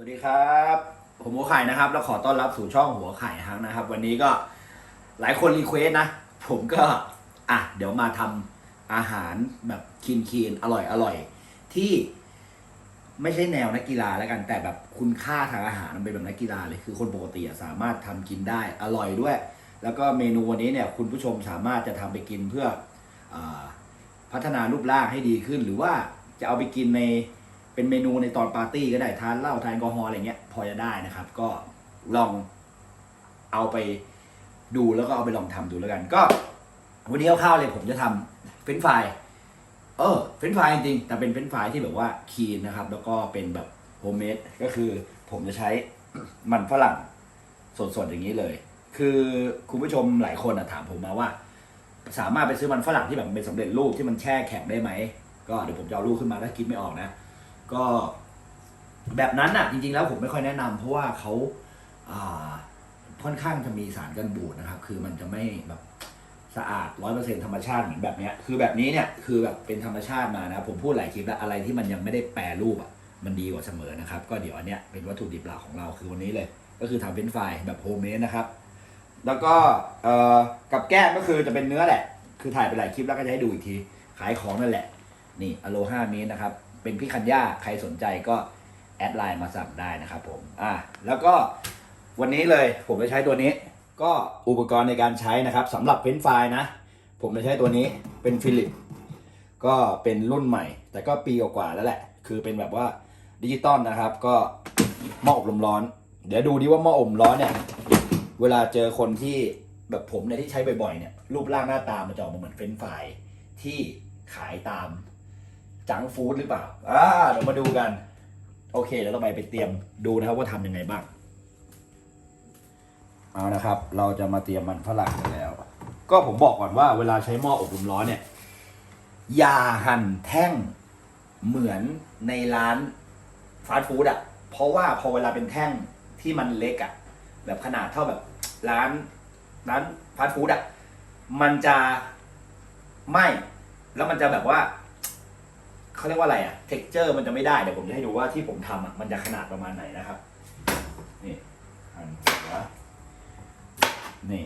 สวัสดีครับ ผมหัวไข่นะครับ แล้วขอต้อนรับสู่ช่องหัวไข่ฮังนะครับ วันนี้ก็หลายคนรีเควสนะ ผมก็ อะ เดี๋ยวมาทำอาหารแบบคีนคีนอร่อยอร่อย ที่ไม่ใช่แนวนักกีฬาแล้วกัน แต่แบบคุณค่าทางอาหารมันเป็นแบบนักกีฬาเลยคือคนปกติสามารถทำกินได้อร่อยด้วย แล้วก็เมนูวันนี้เนี่ย คุณผู้ชมสามารถจะทำไปกินเพื่ออพัฒนารูปร่างให้ดีขึ้น หรือว่าจะเอาไปกินใน เป็นเมนูในตอนปาร์ตี้ก็ได้ทานเหล้าทานแอลกอฮอล์อะไรเงี้ยพอจะได้นะครับ ก็ลองเอาไปดูแล้วก็เอาไปลองทำดูแล้วกัน ก็ วันนี้คร่าวๆเลยผมจะทำเฟรนฟรายเออเฟรนฟรายจริงแต่เป็นเฟรนฟรายที่แบบว่าคีนนะครับ แล้วก็เป็นแบบโฮมเมดก็คือผมจะใช้มันฝรั่งสดๆอย่างนี้เลย คือคุณผู้ชมหลายคนอะถามผมมาว่า สามารถไปซื้อมันฝรั่งที่แบบเป็นสำเร็จรูปที่มันแช่แข็งได้ไหมก็เดี๋ยวผมจะเอารูปขึ้นมาถ้าคิดไม่ออกนะ ก็แบบนั้นอะจริงๆแล้วผมไม่ค่อยแนะนำเพราะว่าเขาอ่าค่อนข้างจะมีสารกันบูดนะครับ คือมันจะไม่แบบสะอาดร้อยเปอร์เซ็นธรรมชาติเหมือนแบบเนี้ยคือแบบนี้เนี่ยคือแบบเป็นธรรมชาติมานะ ผมพูดหลายคลิปแล้วอะไรที่มันยังไม่ได้แปรรูปอะมันดีกว่าเสมอนะครับ ก็เดี๋ยวอันเนี้ยเป็นวัตถุดิบหลักของเราคือวันนี้เลย ก็คือทำเป็นไฟรายแบบโฮมเมดนะครับ แล้วก็เอ่อกับแก้มก็คือจะเป็นเนื้อแหละ คือถ่ายไปหลายคลิปแล้วก็จะให้ดูอีกที ขายของนั่นแหละ นี่อโลห้าเมตรนะครับ เป็นพี่คัญญาใครสนใจก็แอดไลน์มาสั่งได้นะครับผมอะแล้วก็วันนี้เลยผมจะใช้ตัวนี้ ก็อุปกรณ์ในการใช้นะครับสำหรับเฟ้นไฟล์นะ ผมจะใช้ตัวนี้เป็นฟิลิปก็เป็นรุ่นใหม่ แต่ก็ปีกว่าแล้วแหละ คือเป็นแบบว่าดิจิตอลนะครับ ก็หม้ออบลมร้อน เดี๋ยวดูดิว่าหม้ออบลมร้อนเนี่ย เวลาเจอคนที่แบบผมเนี่ยที่ใช้บ่อยๆเนี่ยรูปร่างหน้าตามันจะออกมาเหมือนเฟรนช์ฟที่ขายตาม จังฟู้ดหรือเปล่าอ่าเดี๋ยวมาดูกัน โอเคเดี๋ยวเราไปไปเตรียมดูนะครับว่าทำยังไงบ้าง เอานะครับ เราจะมาเตรียมมันฝรั่งกันแล้ว ก็ผมบอกก่อนว่าเวลาใช้หม้ออบลมร้อนเนี่ยอย่าหั่นแท่งเหมือนในร้านฟาสต์ฟู้ดอะ เพราะว่าพอเวลาเป็นแท่งที่มันเล็กอะ แบบขนาดเท่าแบบร้านร้านฟาสต์ฟู้ดอะ มันจะไหมแล้วมันจะแบบว่า เขาเรียกว่าอะไรอะเท็กเจอร์มันจะไม่ได้เดี๋ยวผมจะให้ดูว่าที่ผมทำอะมันจะขนาดประมาณไหนนะครับ นี่หั่นหัวนี่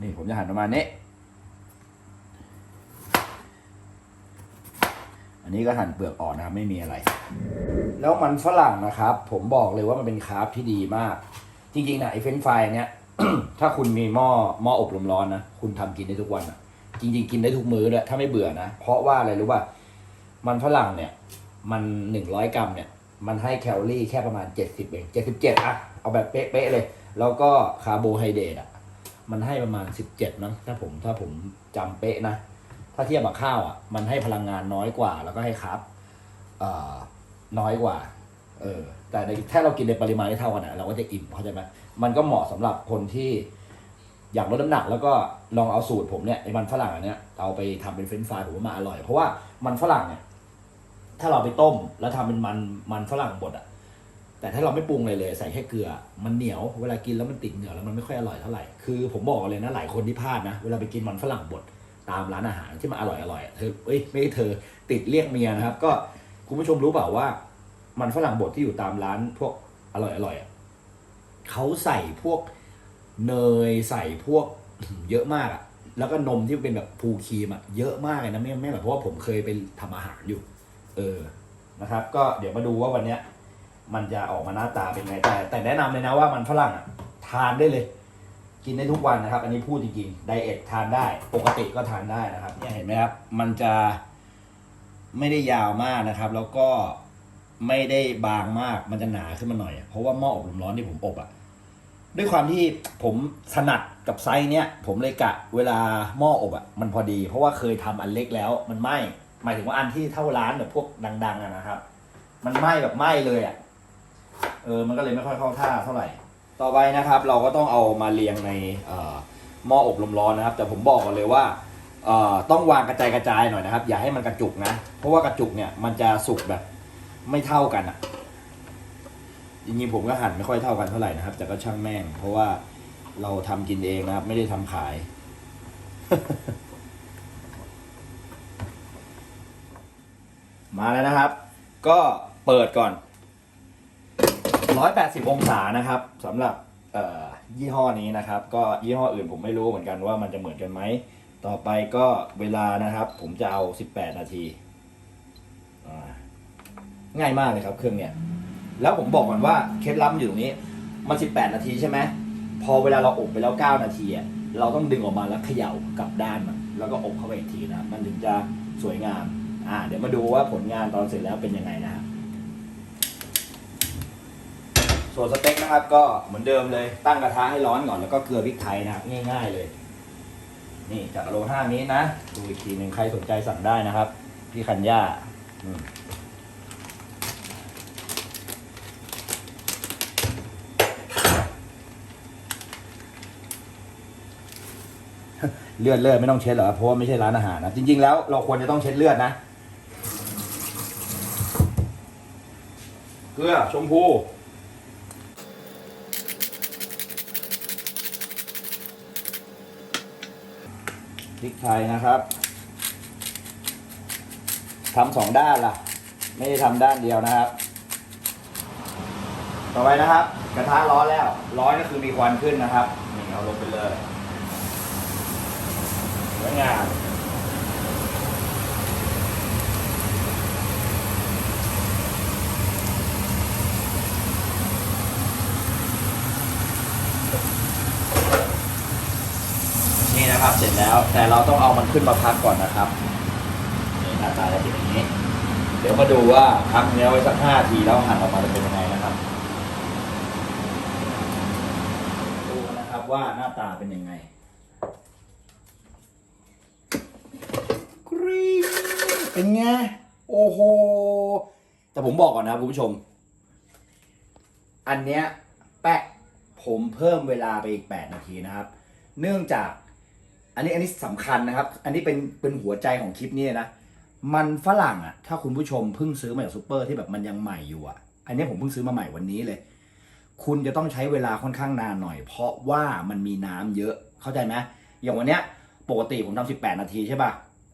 นี่ผมจะหั่นประมาณนี้ อันนี้ก็หั่นเปลือกอ่อนนะครับไม่มีอะไร แล้วมันฝรั่งนะครับ ผมบอกเลยว่ามันเป็นคาร์บที่ดีมาก จริงๆนะไอ้เฟรนช์ฟรายเนี้ย ถ้าคุณมีหม้อหม้ออบลมร้อนนะ คุณทำกินได้ทุกวันอะ จริงๆ กินได้ทุกมื้อเลยถ้าไม่เบื่อนะ เพราะว่าอะไรรู้ป่ะ มันฝรั่งเนี่ย มันหนึ่งร้อยกรัมเนี่ย มันให้แคลอรี่แค่ประมาณเจ็ดสิบเองเจ็ดสิบเจ็ดอะเอาแบบเป๊ะๆเลย แล้วก็คาร์โบไฮเดรตอะมันให้ประมาณสิบเจ็ดมั้งถ้าผมถ้าผมจำเป๊ะนะ ถ้าเทียบกับข้าวอะมันให้พลังงานน้อยกว่า แล้วก็ให้คาร์บอ่อน้อยกว่า เออ แต่ในถ้าเรากินในปริมาณที่เท่ากันอะเราก็จะอิ่มเข้าใจไหมมันก็เหมาะสำหรับคนที่ อยากลดน้ำหนักแล้วก็ลองเอาสูตรผมเนี่ยไอ้มันฝรั่งอันเนี้ยเอาไปทำเป็นเฟรนช์ฟรายผมว่ามาอร่อย เพราะว่ามันฝรั่งเนี่ยถ้าเราไปต้มแล้วทำเป็นมันมันฝรั่งบดอะแต่ถ้าเราไม่ปรุงเลยเลย ใส่แค่เกลือ มันเหนียวเวลากินแล้วมันติดเหนียวแล้วมันไม่ค่อยอร่อยเท่าไหร่คือผมบอกเลยนะหลายคนที่พลาดนะเวลาไปกินมันฝรั่งบดตามร้านอาหารที่มันอร่อยอร่อยเธอเอ้ยไม่ใช่เธอติดเรียกเมียนะครับ ก็คุณผู้ชมรู้เปล่าว่า มันฝรั่งบดที่อยู่ตามร้านพวกอร่อยอร่อยๆอะเขาใส่พวก เนยใส่พวกเยอะมากอะแล้วก็นมที่เป็นแบบพูครีมอะเยอะมากเลยนะไม่ไม่แบบเพราะว่าผมเคยไปทำอาหารอยู่ เออนะครับ ก็เดี๋ยวมาดูว่าวันเนี้ย มันจะออกมาหน้าตาเป็นไงแต่ แต่แนะนำเลยนะว่ามันฝรั่งอะทานได้เลย กินได้ทุกวันนะครับ อันนี้พูดจริงๆไดเอททานได้ ปกติก็ทานได้นะครับเนี่ยเห็นไหมครับ มันจะไม่ได้ยาวมากนะครับ แล้วก็ไม่ได้บางมากมันจะหนาขึ้นมาหน่อย เพราะว่าหม้ออบลมร้อนที่ผมอบอะ ด้วยความที่ผมถนัดกับไซส์เนี้ยผมเลยกะเวลาหม้ออบอะมันพอดี เพราะว่าเคยทำอันเล็กแล้ว มันไหม้หมายถึงว่าอันที่เท่าร้านแบบพวกดัง ๆอะนะครับ มันไหม้แบบไหม้เลยอะเออมันก็เลยไม่ค่อยเข้าท่าเท่าไหร่ ต่อไปนะครับ เราก็ต้องเอามาเรียงในหม้ออบลมร้อนนะครับ แต่ผมบอกก่อนเลยว่าต้องวางกระจายกระจายหน่อยนะครับ อย่าให้มันกระจุกนะ เพราะว่ากระจุกเนี่ยมันจะสุกแบบไม่เท่ากันอะ จริงๆผมก็หั่นไม่ค่อยเท่ากันเท่าไหร่นะครับ แต่ก็ช่างแม่ง เพราะว่าเราทำกินเองนะครับ ไม่ได้ทำขาย มาแล้วนะครับ ก็เปิดก่อน 180 องศานะครับสำหรับยี่ห้อนี้นะครับ ก็ยี่ห้ออื่นผมไม่รู้เหมือนกันว่ามันจะเหมือนกันไหม ต่อไปก็เวลานะครับ ผมจะเอา 18 นาที ง่ายมากเลยครับเครื่องเนี้ย แล้วผมบอกก่อนว่าเคล็ดลับอยู่ตรงนี้ มัน 18 นาทีใช่ไหมพอเวลาเราอบไปแล้ว 9 นาทีอะเราต้องดึงออกมาแล้วเขย่ากลับด้านมันแล้วก็อบเข้าไปอีกทีนะ มันถึงจะสวยงาม อ่า เดี๋ยวมาดูว่าผลงานตอนเสร็จแล้วเป็นยังไงนะครับส่วนสเต็กนะครับก็เหมือนเดิมเลยตั้งกระทะให้ร้อนก่อนแล้วก็เกลือพริกไทยนะครับง่ายๆเลย นี่จากโลห้านี้นะ ดูอีกทีหนึ่งใครสนใจสั่งได้นะครับ พี่คันย่า เลือดเลือดไม่ต้องเช็ดเหรอเพราะว่าไม่ใช่ร้านอาหารนะจริง ๆ แล้วเราควรจะต้องเช็ดเลือดนะเกลือชมพูพริกไทยนะครับทำสองด้านล่ะ ไม่ได้ทำด้านเดียวนะครับ ต่อไปนะครับ กระทะร้อนแล้ว ร้อนก็คือมีควันขึ้นนะครับนี่เอาลงไปเลย วยงามนี่นะครับเสร็จแล้วแต่เราต้องเอามันขึ้นมาพักก่อนนะครับนี่หน้าตาจะเป็นอย่างนี้ เดี๋ยวมาดูว่าพักเนื้อไว้สักห้าทีแล้วหั่นออกมาจะเป็นยังไงนะครับดูนะครับว่าหน้าตาเป็นยังไง กรี๊ด เป็นไง โอ้โห แต่ผมบอกก่อนนะครับคุณผู้ชม อันเนี้ยแปะผมเพิ่มเวลาไปอีก 8 นาทีนะครับ เนื่องจาก อันนี้อันนี้สำคัญนะครับ อันนี้เป็นเป็นหัวใจของคลิปนี้นะ มันฝรั่งอะถ้าคุณผู้ชมเพิ่งซื้อมาจากซูเปอร์ที่แบบมันยังใหม่อยู่อะอันนี้ผมเพิ่งซื้อมาใหม่วันนี้เลย คุณจะต้องใช้เวลาค่อนข้างนานหน่อย เพราะว่ามันมีน้ำเยอะ เข้าใจไหมอย่างวันเนี้ยปกติผมทำ18 นาทีใช่ป่ะ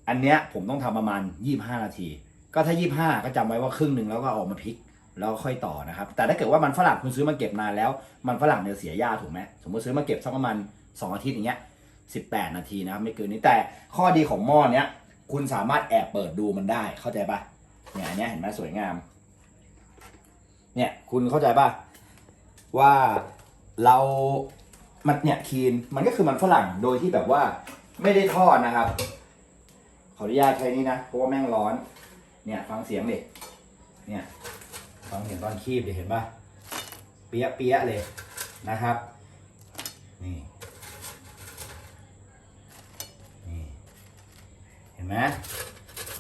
อันเนี้ยผมต้องทำประมาณ 25 นาที ก็ถ้า 25 ก็จำไว้ว่าครึ่งหนึ่งแล้วก็ออกมาพลิกแล้วค่อยต่อนะครับ แต่ถ้าเกิดว่ามันฝรั่งคุณซื้อมาเก็บนานแล้ว มันฝรั่งเนี่ยเสียยากถูกไหมสมมติซื้อมาเก็บสักประมาณ 2 อาทิตย์อย่างเงี้ย 18 นาทีนะครับไม่เกินนี้แต่ข้อดีของหม้อเนี้ยคุณสามารถแอบเปิดดูมันได้เข้าใจป่ะเนี่ยอันเนี้ยเห็นไหมสวยงาม เนี่ยคุณเข้าใจป่ะว่าเรา มันเนี่ยคีนมันก็คือมันฝรั่งโดยที่แบบว่าไม่ได้ทอดนะครับ ออนุญาตใช้นี่นะเพราะว่าแม่งร้อน เนี่ยฟังเสียงดิเนี่ยฟังเสียงตอนคีบดิเห็นป่ะเปียะเปียะเลยนะครับ นี่นี่เห็นไหม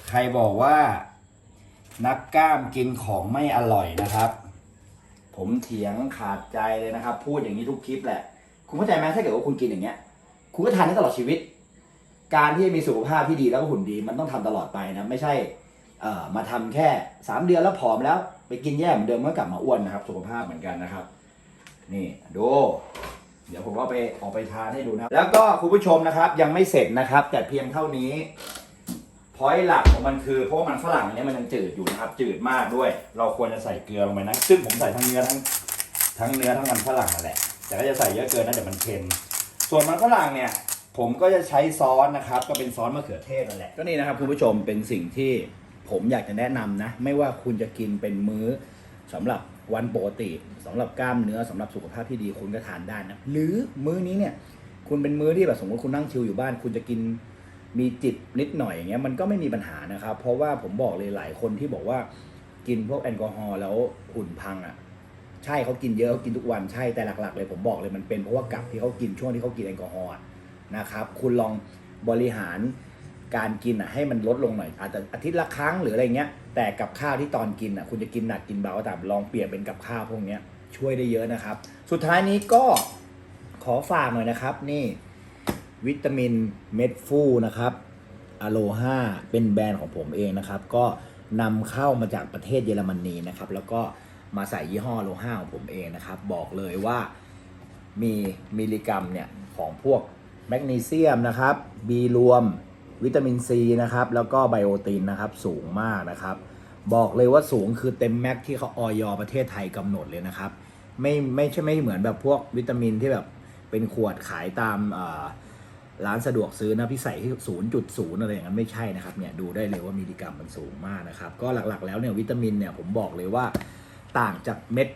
ใครบอกว่า นักกล้ามกินของไม่อร่อยนะครับ ผมเถียงขาดใจเลยนะครับ พูดอย่างนี้ทุกคลิปแหละ คุณเข้าใจไหมถ้าเกิดว่าคุณกินอย่างเงี้ย คุณก็ทานได้ตลอดชีวิต การที่มีสุขภาพที่ดีแล้วก็หุ่นดีมันต้องทำตลอดไปนะไม่ใช่เอ่อมาทำแค่สามเดือนแล้วผอมแล้ว ไปกินแย่เหมือนเดิมก็กลับมาอ้วนนะครับ สุขภาพเหมือนกันนะครับ นี่ดูเดี๋ยวผมเอาไปออกไปทานให้ดูนะแล้วก็คุณผู้ชมนะครับยังไม่เสร็จนะครับ แต่เพียงเท่านี้พอยหลักของมันคือเพราะมันฝรั่งเนี้ยมันยังจืดอยู่นะครับจืดมากด้วย เราควรจะใส่เกลือลงไปนะ ซึ่งผมใส่ทั้งเนื้อทั้งทั้งเนื้อทั้งมันฝรั่งนั่นแหละแต่ก็จะใส่เยอะเกินนะเดี๋ยวมันเค็มส่วนมันฝรั่งเนี่ย ผมก็จะใช้ซอสนะครับ ก็เป็นซอสมะเขือเทศนั่นแหละ ก็นี่นะครับคุณผู้ชมเป็นสิ่งที่ผมอยากจะแนะนำนะ ไม่ว่าคุณจะกินเป็นมื้อสำหรับวันปกติสำหรับกล้ามเนื้อสำหรับสุขภาพที่ดีคุณก็ทานได้นะ หรือมื้อนี้เนี่ย คุณเป็นมื้อที่แบบสมมติคุณนั่งชิลอยู่บ้าน คุณจะกินมีจิบนิดหน่อยอย่างเงี้ยมันก็ไม่มีปัญหานะครับ เพราะว่าผมบอกเลยหลายคนที่บอกว่ากินพวกแอลกอฮอล์แล้วหุ่นพังอะ ใช่เขากินเยอะเขากินทุกวันใช่แต่หลักๆ เลยผมบอกเลยมันเป็นเพราะว่ากับที่เขากินช่วงที่เขากินแอลกอฮอล์อะ นะครับ คุณลองบริหารการกินอะให้มันลดลงหน่อย อาจจะอาทิตย์ละครั้งหรืออะไรเงี้ย แต่กับข้าวที่ตอนกินอะคุณจะกินหนักกินเบาก็ตามลองเปลี่ยนเป็นกับข้าวพวกเนี้ยช่วยได้เยอะนะครับ สุดท้ายนี้ก็ขอฝากหน่อยนะครับนี่วิตามินเม็ดฟูนะครับอโลฮาเป็นแบรนด์ของผมเองนะครับ ก็นำเข้ามาจากประเทศเยอรมนีนะครับ แล้วก็มาใส่ยี่ห้ออโลฮาของผมเองนะครับ บอกเลยว่ามีมิลลิกรัมเนี่ยของพวก แมกนีเซียมนะครับ B รวม วิตามินซีนะครับ แล้วก็ไบโอตินนะครับ สูงมากนะครับ บอกเลยว่าสูงคือเต็มแม็กที่เขาออยประเทศไทยกำหนดเลยนะครับ ไม่ไม่ใช่ไม่เหมือนแบบพวกวิตามินที่แบบเป็นขวดขายตามร้านสะดวกซื้อนะพี่ใส่ที่0.0อะไรอย่างนั้นไม่ใช่นะครับเนี่ยดูได้เลยว่ามิลลิกรัมมันสูงมากนะครับ ก็หลักๆแล้วเนี่ยวิตามินเนี่ยผมบอกเลยว่าต่างจากเม็ด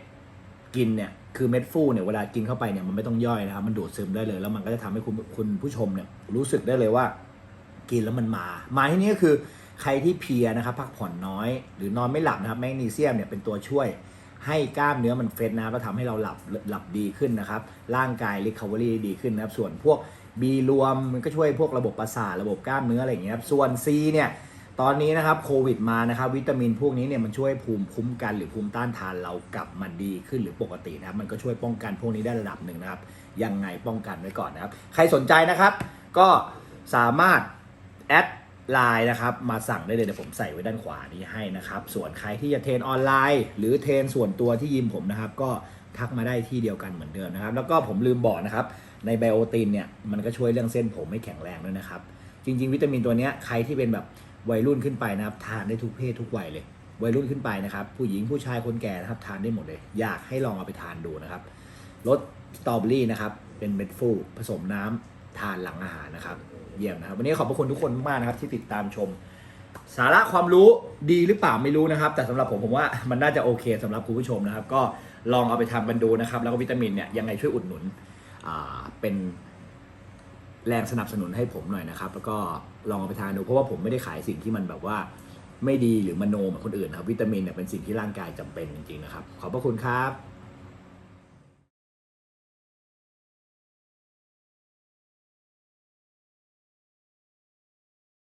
กินเนี่ยคือเม็ดฟูเนี่ยเวลากินเข้าไปเนี่ยมันไม่ต้องย่อยนะครับมันดูดซึมได้เลย แล้วมันก็จะทำให้คุณคุณผู้ชมเนี่ยรู้สึกได้เลยว่า กินแล้วมันมามาที่นี่ก็คือใครที่เพลียนะครับพักผ่อนน้อย หรือนอนไม่หลับนะครับแมกนีเซียมเนี่ยเป็นตัวช่วยให้กล้ามเนื้อมันเฟรชนะครับแล้วทำให้เราหลับหลับดีขึ้นนะครับ ร่างกาย recovery ดีขึ้นนะครับ ส่วนพวก B รวมมันก็ช่วยพวกระบบประสาทระบบกล้ามเนื้ออะไรอย่างเงี้ยครับส่วน C เนี่ย ตอนนี้นะครับโควิดมานะครับวิตามินพวกนี้เนี่ยมันช่วยภูมิคุ้มกันหรือภูมิต้านทานเรากลับมาดีขึ้นหรือปกตินะครับมันก็ช่วยป้องกันพวกนี้ได้ระดับหนึ่งนะครับยังไงป้องกันไว้ก่อนนะครับ ใครสนใจนะครับ ก็สามารถแอดไลน์นะครับมาสั่งได้เลยเดี๋ยวผมใส่ไว้ด้านขวานี้ให้นะครับ ส่วนใครที่จะเทรนออนไลน์ หรือเทรนส่วนตัวที่ยิมผมนะครับ ก็ทักมาได้ที่เดียวกันเหมือนเดิมนะครับ แล้วก็ผมลืมบอกนะครับ ในไบโอตินเนี่ยมันก็ช่วยเรื่องเส้นผมให้แข็งแรงด้วยนะครับ จริง ๆ วิตามินตัวนี้ใครที่เป็นแบบ วัยรุ่นขึ้นไปนะครับ ทานได้ทุกเพศทุกวัยเลย วัยรุ่นขึ้นไปนะครับ ผู้หญิงผู้ชายคนแก่นะครับ ทานได้หมดเลย อยากให้ลองเอาไปทานดูนะครับรสสตรอเบอรี่นะครับ เป็นเม็ดฟูผสมน้ำทานหลังอาหารนะครับ เยี่ยมนะครับ วันนี้ขอบพระคุณทุกคนมากนะครับ ที่ติดตามชม สาระความรู้ดีหรือเปล่าไม่รู้นะครับ แต่สำหรับผมผมว่ามันน่าจะโอเคสำหรับคุณผู้ชมนะครับ ก็ลองเอาไปทำกันดูนะครับ แล้วก็วิตามินเนี่ยยังไงช่วยอุดหนุนเป็น แรงสนับสนุนให้ผมหน่อยนะครับ แล้วก็ลองเอาไปทานดูเพราะว่าผมไม่ได้ขายสิ่งที่มันแบบว่าไม่ดีหรือมโนเหมือนคนอื่นนะครับวิตามินเนี่ยเป็นสิ่งที่ร่างกายจำเป็นจริงๆนะครับ ขอบพระคุณครับ